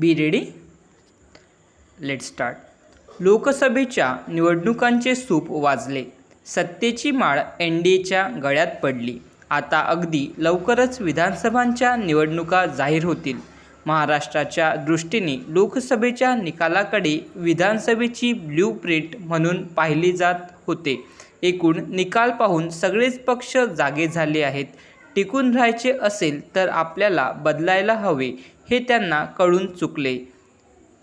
Be ready? Let start लोकसभेच्या निवडणुकांचे soup वाजले. सत्तेची माळ एन डी एच्या गळ्यात पडली. आता अगदी लवकरच विधानसभांच्या निवडणुका जाहीर होतील. महाराष्ट्राच्या दृष्टीने लोकसभेच्या निकालाकडे विधानसभेची ब्ल्यू प्रिंट म्हणून पाहिली जात होते. एकूण निकाल पाहून सगळेच पक्ष जागे झाले आहेत. टिकून राहायचे असेल तर आपल्याला बदलायला हवे. हे त्यांना कळून चुकले.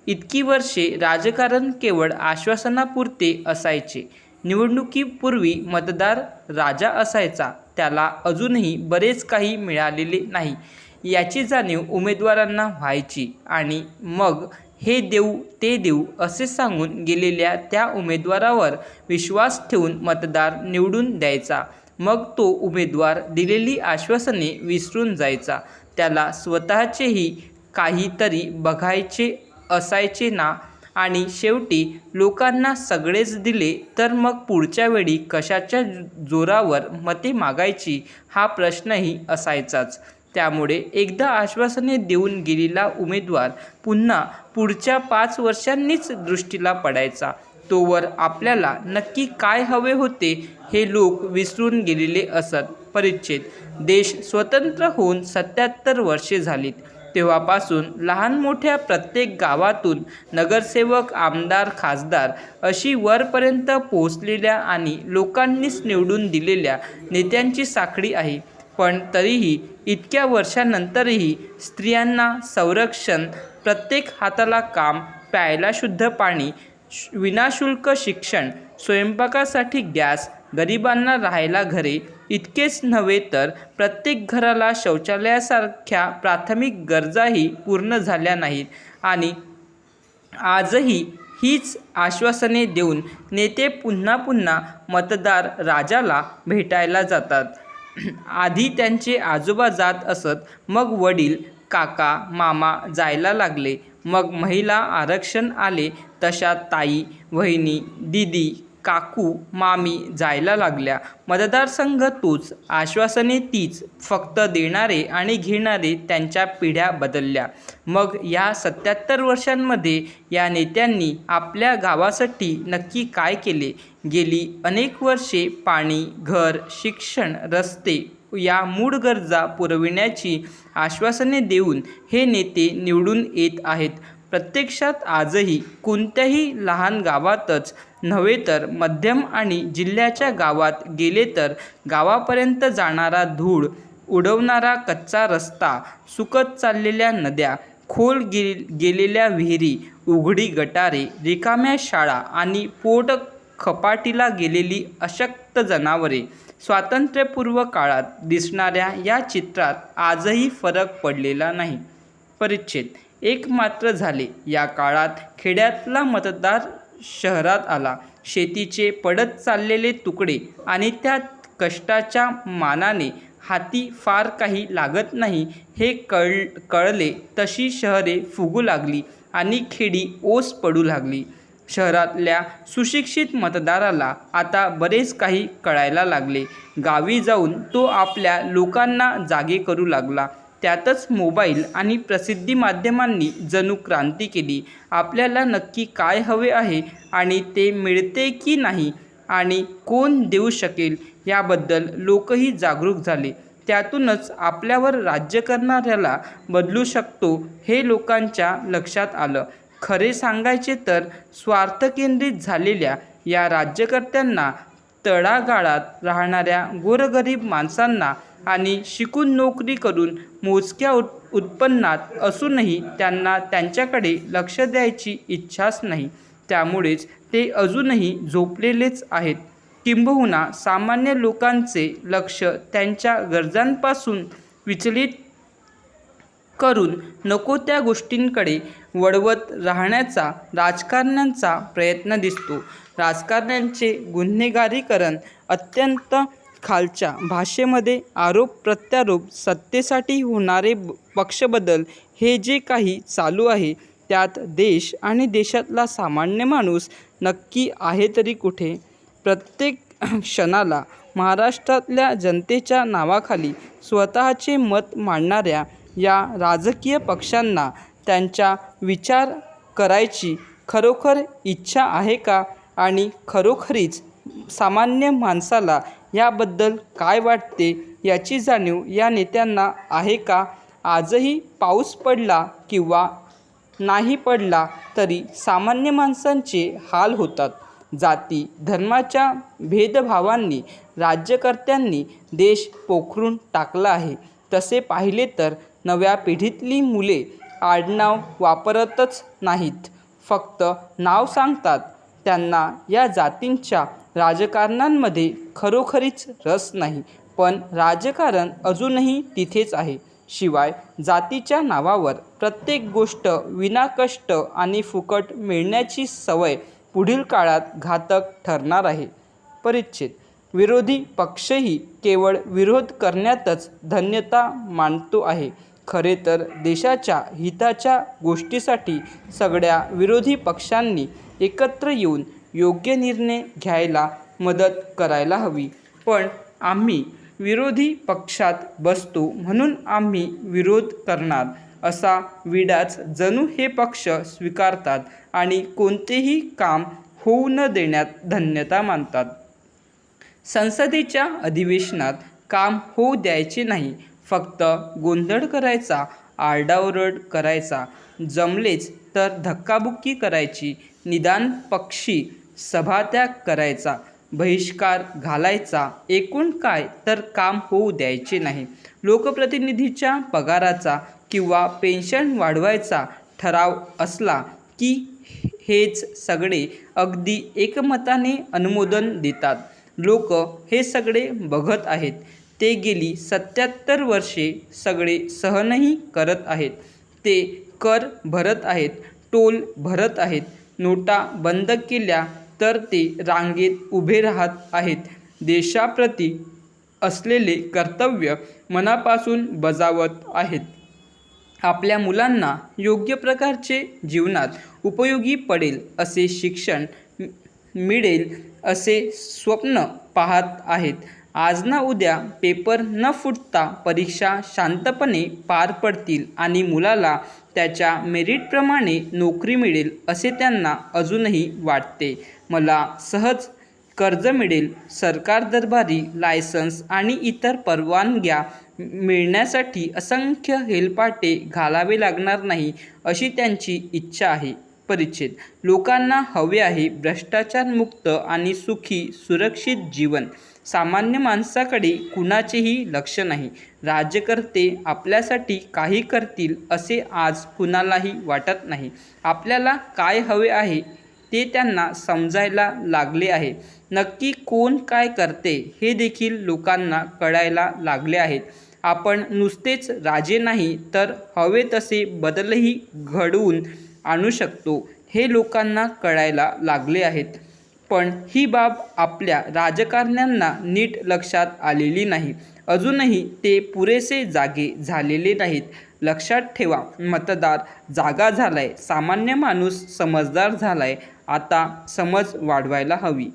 इतकी वर्षे राजकारण केवळ आश्वासनापुरते असायचे. निवडणुकीपूर्वी मतदार राजा असायचा त्याला अजूनही बरेच काही मिळालेले नाही. याची जाणीव उमेदवारांना व्हायची आणि मग हे देऊ ते देऊ असे सांगून गेलेल्या त्या उमेदवारावर विश्वास ठेवून मतदार निवडून द्यायचा. मग तो उमेदवार दिलेली आश्वासने विसरून जायचा. त्याला स्वतःचेही काहीतरी बघायचे असायचे ना. आणि शेवटी लोकांना सगळेच दिले तर मग पुढच्या वेळी कशाच्या जोरावर मते मागायची हा प्रश्नही असायचाच. त्यामुळे एकदा आश्वासने देऊन गेलेला उमेदवार पुन्हा पुढच्या पाच वर्षांनीच दृष्टीला पडायचा. तोवर आपल्याला नक्की काय हवे होते हे लोक विसरून गेलेले असत. परिच्छेद. देश स्वतंत्र होऊन सत्याहत्तर वर्षे झालीत. तेव्हापासून लहान मोठ्या प्रत्येक गावातून नगरसेवक आमदार खासदार अशी वरपर्यंत पोहोचलेल्या आणि लोकांनीच निवडून दिलेल्या नेत्यांची साखळी आहे. पण तरीही इतक्या वर्षानंतरही स्त्रियांना संरक्षण प्रत्येक हाताला काम प्यायला शुद्ध पाणी श- विनाशुल्क शिक्षण स्वयंपाकासाठी गॅस गरिबांना राहायला घरे इतकेच नव्हे तर प्रत्येक घराला शौचालयासारख्या प्राथमिक गरजाही पूर्ण झाल्या नाहीत. आणि आजही हीच आश्वासने देऊन नेते पुन्हा पुन्हा मतदार राजाला भेटायला जातात. आधी त्यांचे आजोबा जात असत मग वडील काका मामा जायला लागले. मग महिला आरक्षण आले तशा ताई वहिनी दिदी काकू मामी जायला लागल्या. मतदारसंघ तोच. आश्वासने तीच. फक्त देणारे आणि घेणारे त्यांच्या पिढ्या बदलल्या. मग या सत्याहत्तर वर्षांमध्ये या नेत्यांनी आपल्या गावासाठी नक्की काय केले? गेली अनेक वर्षे पाणी घर शिक्षण रस्ते या मूळ गरजा पुरविण्याची आश्वासने देऊन हे नेते निवडून येत आहेत. प्रत्यक्षात आजही कोणत्याही लहान गावातच नव्हे तर मध्यम आणि जिल्ह्याच्या गावात गेले तर गावापर्यंत जाणारा धूळ उडवणारा कच्चा रस्ता सुकत चाललेल्या नद्या खोल गे गेलेल्या विहिरी उघडी गटारे रिकाम्या शाळा आणि पोट खपाटीला गेलेली अशक्त जनावरे स्वातंत्र्यपूर्व काळात दिसणाऱ्या या चित्रात आजही फरक पडलेला नाही. परिच्छेद एक मात्र झाले. या काळात खेड्यातला मतदार शहरात आला. शेतीचे पडत चाललेले तुकडे आणि त्या कष्टाच्या मानाने हाती फार काही लागत नाही हे कळ कळले. तशी शहरे फुगू लागली आणि खेडी ओस पडू लागली. शहरातल्या सुशिक्षित मतदाराला आता बरेच काही कळायला लागले. गावी जाऊन तो आपल्या लोकांना जागे करू लागला. त्यातच मोबाईल आणि प्रसिद्धी माध्यमांनी जणू क्रांती केली. आपल्याला नक्की काय हवे आहे आणि ते मिळते की नाही आणि कोण देऊ शकेल याबद्दल लोकही जागरूक झाले. त्यातूनच आपल्यावर राज्य करणाऱ्याला बदलू शकतो हे लोकांच्या लक्षात आलं. खरे सांगायचे तर स्वार्थकेंद्रित झालेल्या या राज्यकर्त्यांना तळागाळात राहणाऱ्या गोरगरीब माणसांना आणि शिकून नोकरी करून मोजक्या उत् उत्पन्नात असूनही त्यांना त्यांच्याकडे लक्ष द्यायची इच्छाच नाही. त्यामुळेच ते अजूनही झोपलेलेच आहेत. किंबहुना सामान्य लोकांचे लक्ष त्यांच्या गरजांपासून विचलित करून नको त्या गोष्टींकडे वळवत राहण्याचा राजकारण्यांचा प्रयत्न दिसतो. राजकारण्यांचे गुन्हेगारीकरण अत्यंत खालच्या भाषेमध्ये आरोप प्रत्यारोप सत्तेसाठी होणारे ब- पक्षबदल हे जे काही चालू आहे त्यात देश आणि देशातला सामान्य माणूस नक्की आहे तरी कुठे? प्रत्येक क्षणाला महाराष्ट्रातल्या जनतेच्या नावाखाली स्वतःचे मत मांडणाऱ्या या राजकीय पक्षांना त्यांच्या विचार करायची खरोखर इच्छा आहे का? आणि खरोखरीच सामान्य माणसाला याबद्दल काय वाटते याची जाणीव या नेत्यांना आहे का? आजही पाऊस पडला किंवा नाही पडला तरी सामान्य माणसांचे हाल होतात. जाती धर्माच्या भेदभावांनी राज्यकर्त्यांनी देश पोखरून टाकला आहे. तसे पाहिले तर नव्या पिढीतली मुले आडनाव वापरतच नाहीत. फक्त नाव सांगतात. त्यांना या जातींच्या राजकारणांमध्ये खरोखरीच रस नाही पण राजकारण अजूनही तिथेच आहे. शिवाय जातीच्या नावावर प्रत्येक गोष्ट विनाकष्ट आणि फुकट मिळण्याची सवय पुढील काळात घातक ठरणार आहे. परिच्छेद. विरोधी पक्षही केवळ विरोध करण्यातच धन्यता मानतो आहे. खरे तर देशाच्या हिताच्या गोष्टीसाठी सगळ्या विरोधी पक्षांनी एकत्र येऊन योग्य निर्णय घ्यायला मदत करायला हवी. पण आम्ही विरोधी पक्षात बसतो म्हणून आम्ही विरोध करणार असा विडाच जणू हे पक्ष स्वीकारतात आणि कोणतेही काम होऊ न देण्यात धन्यता मानतात. संसदेच्या अधिवेशनात काम होऊ द्यायचे नाही फक्त गोंधळ करायचा आरडाओरड करायचा जमलेच तर धक्काबुक्की करायची निदान पक्षी सभात्याग करायचा बहिष्कार घालायचा एकूण काय तर काम होऊ द्यायचे नाही. लोकप्रतिनिधीच्या पगाराचा किंवा पेन्शन वाढवायचा ठराव असला की हेच सगळे अगदी एकमताने अनुमोदन देतात. लोक हे सगळे बघत आहेत. ते गेली सत्याहत्तर वर्षे सगळे सहनही करत आहेत. ते कर भरत आहेत टोल भरत आहेत नोटा बंद केल्या तर ते रांगेत उभे राहत आहेत. देशाप्रती असलेले कर्तव्य मनापासून बजावत आहेत. आपल्या मुलांना योग्य प्रकारचे जीवनात उपयोगी पडेल असे शिक्षण मिळेल असे स्वप्न पाहत आहेत. आज ना उद्या पेपर न फुटता परीक्षा शांतपणे पार पडतील आणि मुलाला त्याच्या मेरिटप्रमाणे नोकरी मिळेल असे त्यांना अजूनही वाटते. मला सहज कर्ज मिळेल. सरकार दरबारी लायसन्स आणि इतर परवानग्या मिळण्यासाठी असंख्य हेलपाटे घालावे लागणार नाही अशी त्यांची इच्छा आहे. परिच्छेद. लोकांना हवे आहे भ्रष्टाचारमुक्त आणि सुखी सुरक्षित जीवन. सामान्य माणसाकडे कुणाचेही लक्ष नाही. राज्यकर्ते आपल्यासाठी काही करतील असे आज कुणालाही वाटत नाही. आपल्याला काय हवे आहे ते त्यांना समजायला लागले आहे. नक्की कोण काय करते हे देखील लोकांना कळायला लागले आहेत. आपण नुसतेच राजे नाही तर हवे तसे बदलही घडवून आणू शकतो. हे लोकांना कळायला लागले आहेत. पण ही बाब आपल्या राजकारण्यांना नीट लक्षात आलेली नाही. अजूनही ते पुरेसे जागे झालेले नाहीत. लक्षात ठेवा मतदार जागा झालाय सामान्य माणूस समजदार झालाय. आता समज वाढवायला हवी.